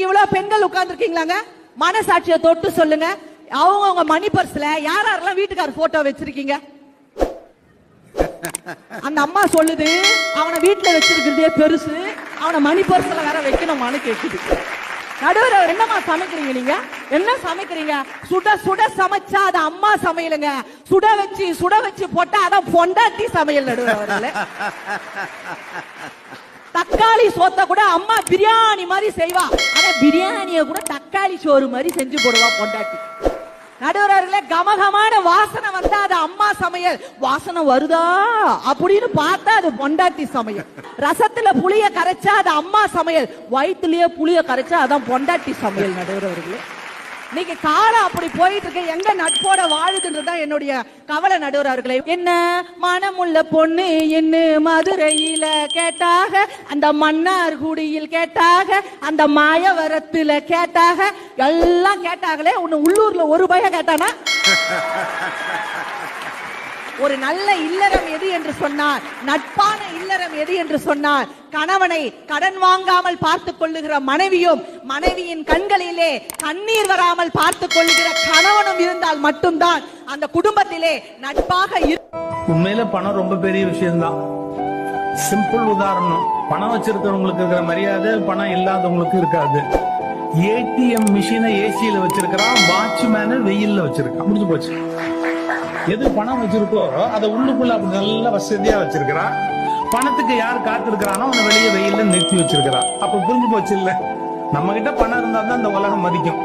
இவ்வளவு பெண்கள் உட்கார்ந்துருக்கீங்களாங்க? மனசாட்சியை தொட்டு சொல்லுங்க. அவங்க அவங்க மணி பர்ஸ்ல யார் யாரெல்லாம் வீட்டுக்கார போட்டோ வச்சிருக்கீங்க? அந்த அம்மா சொல்லுது அவனை வீட்டுல வச்சிருக்கிறதே பெருசு அவனை மணி பர்ஸ்ல வேற வைக்கணுமான்னு கேக்குது. நடுவர் அவர் என்னம்மா சமைக்கிறீங்க நீங்க? என்ன சமைக்கிறீங்க? சுட சுட சமைச்சா அது அம்மா சமையலுங்க. சுட வச்சு சுட வச்சு போட்டா அதான் பொண்டாட்டி சமையல் நடுவர் அவர்களே. தக்காளி சோத்த கூட அம்மா பிரியாணி மாதிரி செய்வா. ஆனா பிரியாணிய கூட தக்காளி சோறு மாதிரி செஞ்சு போடுவா பொண்டாட்டி. நடுவர்களே கமகமான வாசனை வந்தா அது அம்மா சமையல். வாசனை வருதா? அப்படின்னு பார்த்தா அது பொண்டாட்டி சமையல். ரசத்துல புளிய கரைச்சா அது அம்மா சமையல். வயிற்றுலயே புளிய கரைச்சா அதான் பொண்டாட்டி சமையல் நடுவர்களே நீங்க காலம் அப்படி போயிட்டு இருக்க எங்க நட்போட வாழுதுன்றதுதான் என்னுடைய கவலை நடுவர் அவர்களே என்ன? மனமுள்ள பொண்ணு என்ன மதுரையில கேட்டாக அந்த மன்னார்குடியில் கேட்டாக அந்த மாயவரத்துல கேட்டாக எல்லாம் கேட்டாங்களே உன்னு உள்ளூர்ல ஒரு பய கேட்டானா? ஒரு நல்ல இல்லறம் எது என்று சொன்னார் நட்பான இல்லறம் எது என்று சொன்னார் கணவனை கடன் வாங்காமல் பார்த்துக் கொள்ளுகிற மனைவியும் மனைவியின் கண்களிலே கண்ணீர் வராமல் பார்த்துக் கொள்ளுகிற கணவனும் இருந்தால் மட்டும்தான் அந்த குடும்பத்திலே நட்பாக உண்மையில பணம் ரொம்ப பெரிய விஷயம்தான். சிம்பிள் உதாரணம். பணம் வச்சிருக்கிறவங்களுக்கு இருக்கிற மரியாதை பணம் இல்லாதவங்களுக்கு இருக்காது. ஏடிஎம் மிஷினை ஏசியில வச்சிருக்கிறான் வாட்ச்மேனு வெயில்ல வச்சிருக்கான். முடிஞ்சு போச்சு. எது பணம் வச்சிருக்கோ அதை உள்ளுக்குள்ள அப்படி நல்ல வசதியா வச்சிருக்கிறான் பணத்துக்கு யார் காத்திருக்கிறானோ அவனை வெளியே வெயில நிறுத்தி வச்சிருக்கிறான் அப்ப புரிஞ்சு போச்சு இல்ல? நம்ம கிட்ட பணம் இருந்தா தான் இந்த உலகம் மதிக்கும்.